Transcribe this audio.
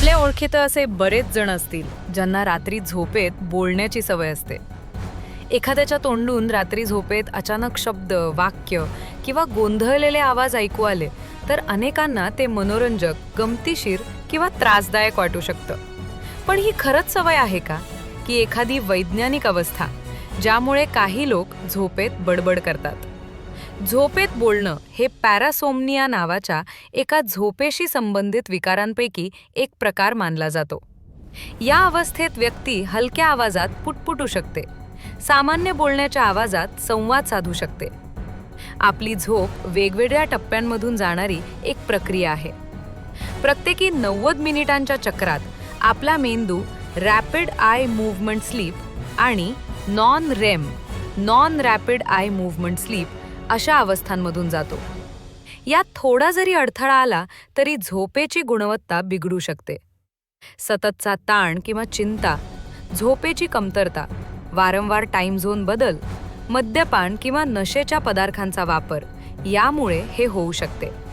आपल्या ओळखीत असे बरेच जण असतील ज्यांना रात्री झोपेत बोलण्याची सवय असते. एखाद्याच्या तोंडून रात्री झोपेत अचानक शब्द वाक्य किंवा गोंधळलेले आवाज ऐकू आले तर अनेकांना ते मनोरंजक गमतीशीर किंवा त्रासदायक वाटू शकतं. पण ही खरंच सवय आहे का? की एखादी वैज्ञानिक अवस्था ज्यामुळे काही लोक झोपेत बडबड करतात. झोपेत बोलणं हे पॅरासोमनिया नावाच्या एका झोपेशी संबंधित विकारांपैकी एक प्रकार मानला जातो. या अवस्थेत व्यक्ती हलक्या आवाजात पुटपुटू शकते. सामान्य बोलण्याच्या आवाजात संवाद साधू शकते. आपली झोप वेगवेगळ्या टप्प्यांमधून जाणारी एक प्रक्रिया आहे. प्रत्येकी नव्वद मिनिटांच्या चक्रात आपला मेंदू रॅपिड आय मूव्हमेंट स्लीप आणि non REM non rapid eye movement sleep अशा अवस्थांमधून जातो. यात थोडा जरी अडथळा आला तरी झोपेची गुणवत्ता बिघडू शकते. सततचा ताण किंवा चिंता झोपेची कमतरता वारंवार टाईम झोन बदल मद्यपान किंवा नशेच्या पदार्थांचा वापर यामुळे हे होऊ शकते.